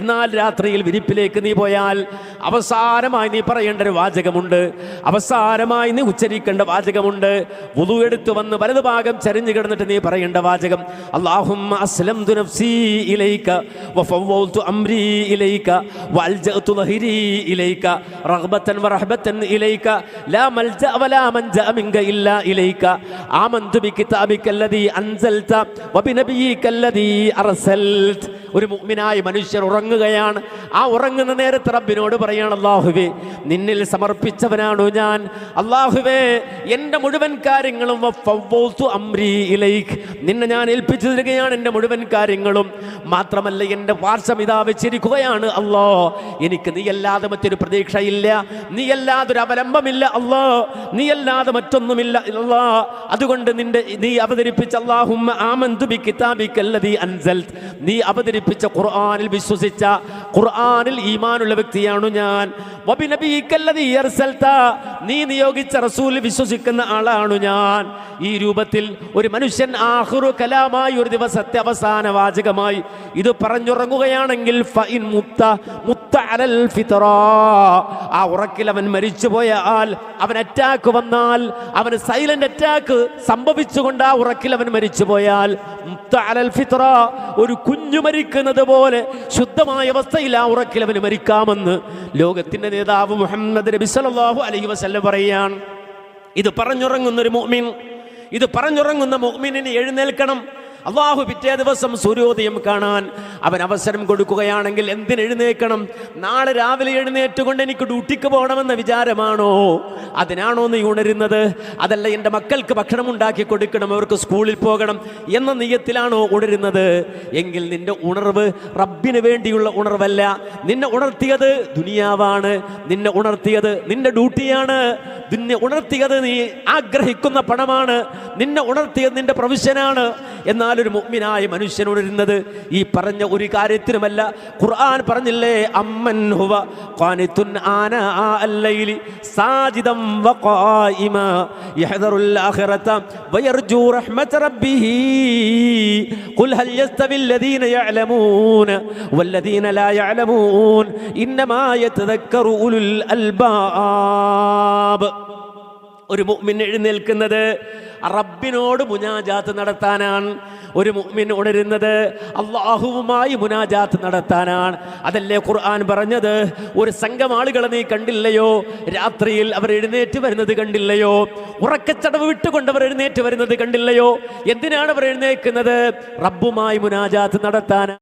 എന്നാൽ രാത്രിയിൽ വിരിപ്പിലേക്ക് നീ പോയാൽ അവസാനമായി നീ പറയേണ്ട ഒരു വാചകമുണ്ട്. അവസാനമായി നീ ഉച്ചരിക്കേണ്ട വാചകമുണ്ട്. വുതു എടുത്ത് വന്ന് വലതു ഭാഗം ചരിഞ്ഞു കിടന്നിട്ട് നീ പറയേണ്ട വാചകം അള്ളാഹുമ്മ അസ്ലം തുനഫ്സി ഇലൈക വഫവ്വൗതു അംരി ഇലൈക വഅൽജഅതു ലഹരി ഇലൈക റഗ്ബതൻ വറഹബതൻ ഇലൈക ലാ മൽജഅ വലാ മൻജഅ മിൻക ഇല്ലാ ഇലൈക ആമന്തു ബികിതാബിക അൻസൽത വബിനബിയിക അർസൽത ഒരു മുഗ്മിനായ മനുഷ്യർ ഉറങ്ങുകയാണ്. ആ ഉറങ്ങുന്ന നേരത്ത് റബ്ബിനോട് പറയാണ് അള്ളാഹുവേ നിന്നിൽ സമർപ്പിച്ചവനാണു ഞാൻ? അള്ളാഹുവേ എന്റെ മുഴുവൻ കാര്യങ്ങളും നിന്നെ ഞാൻ ഏൽപ്പിച്ചു തരികയാണ് എന്റെ മുഴുവൻ കാര്യങ്ങളും. മാത്രമല്ല എന്റെ പാർശ്വം ഇതാ വെച്ചിരിക്കുകയാണ് അല്ലോ എനിക്ക് നീ അല്ലാതെ മറ്റൊരു പ്രതീക്ഷയില്ല. നീ അല്ലാതെ ഒരു അവലംബമില്ല അല്ലോ. നീ അല്ലാതെ മറ്റൊന്നുമില്ല അല്ലോ. അതുകൊണ്ട് നിന്റെ നീ അവതരിപ്പിച്ച അല്ലാഹുമ്മ ആമന്തുബി അൻസൽത്. നീ അവതരിപ്പിച്ച ഖുർആാനിൽ വിശ്വസിച്ച ഖുർആാനിൽ ഈമാനുള്ള വ്യക്തിയാണ് ഞാൻ. നീ നിയോഗിച്ച റസൂൽ വിശ്വസിക്കുന്ന ആളാണ് ഞാൻ. ഈ രൂപത്തിൽ ഒരു മനുഷ്യൻ ആഹുറു കലാമായി ഒരു ദിവസത്തെ അവസാന വാചകമായി ഇത് പറഞ്ഞുറങ്ങുകയാണെങ്കിൽ ആ ഉറക്കിൽ അവൻ മരിച്ചു പോയാൽ അവൻ അറ്റാക്ക് വന്നാൽ അവന് സൈലന്റ് അറ്റാക്ക് സംഭവിച്ചുകൊണ്ട് ആ ഉറക്കിൽ അവൻ മരിച്ചു പോയാൽ ഒരു കുഞ്ഞു മരിക്കുന്നത് പോലെ ശുദ്ധമായ അവസ്ഥയിൽ ആ ഉറക്കിൽ അവന് മരിക്കാമെന്ന് ലോകത്തിന്റെ നേതാവ് മുഹമ്മദ് നബി സല്ലല്ലാഹു അലൈഹി വസല്ലം പറയുകയാണ്. ഇത് പറഞ്ഞുറങ്ങുന്ന ഒരു മുഅ്മിൻ. ഇത് പറഞ്ഞുറങ്ങുന്ന മോമിനെ എഴുന്നേൽക്കണം. അള്ളാഹു പിറ്റേ ദിവസം സൂര്യോദയം കാണാൻ അവൻ അവസരം കൊടുക്കുകയാണെങ്കിൽ എന്തിനെഴുന്നേക്കണം നാളെ രാവിലെ എഴുന്നേറ്റുകൊണ്ട് എനിക്ക് ഡ്യൂട്ടിക്ക് പോകണമെന്ന വിചാരമാണോ? അതിനാണോ നീ ഉണരുന്നത്? അതല്ല എന്റെ മക്കൾക്ക് ഭക്ഷണം ഉണ്ടാക്കി കൊടുക്കണം അവർക്ക് സ്കൂളിൽ പോകണം എന്ന നീയത്തിലാണോ ഉണരുന്നത്? എങ്കിൽ നിന്റെ ഉണർവ് റബ്ബിന് വേണ്ടിയുള്ള ഉണർവല്ല. നിന്നെ ഉണർത്തിയത് ദുനിയാവാണ്. നിന്നെ ഉണർത്തിയത് നിന്റെ ഡ്യൂട്ടിയാണ്. നിന്നെ ഉണർത്തിയത് നീ ആഗ്രഹിക്കുന്ന പണമാണ്. നിന്നെ ഉണർത്തിയത് നിന്റെ പ്രൊഫഷനാണ് എന്നാൽ ഒരു മുഅ്മിനായ മനുഷ്യൻ ഉണരുന്നത് ഈ പറഞ്ഞ ഒരു കാര്യത്തിനുമല്ല ഖുർആൻ പറഞ്ഞില്ലേ അമ്മൻ ഹുവ ഖാനിതുൻ ആന അല്ലൈലി സാജിദം വഖായിമ യഹ്ദറുൽ ആഖിറത വയർജു റഹ്മത റബ്ബിഹി ഖുൽ ഹൽ യസ്തവി الذين يعلمون والذين لا يعلمون إنما يتذكر أولو الألباب ഒരു മുഅ്മിൻ എഴുന്നേൽക്കുന്നത് റബ്ബിനോട് മുനാജാത്ത് നടത്താനാണ് ഒരു മുഅ്മിൻ ഉണരുന്നത്. അള്ളാഹുവുമായി മുനാജാത്ത് നടത്താനാണ്. അതല്ലേ ഖുർആൻ പറഞ്ഞത്? ഒരു സംഘം ആളുകളെ നീ കണ്ടില്ലയോ? രാത്രിയിൽ അവർ എഴുന്നേറ്റ് വരുന്നത് കണ്ടില്ലയോ? ഉറക്കച്ചടവ് വിട്ടുകൊണ്ട് അവർ എഴുന്നേറ്റ് വരുന്നത് കണ്ടില്ലയോ? എന്തിനാണ് അവർ എഴുന്നേൽക്കുന്നത്? റബ്ബുമായി മുനാജാത്ത് നടത്താൻ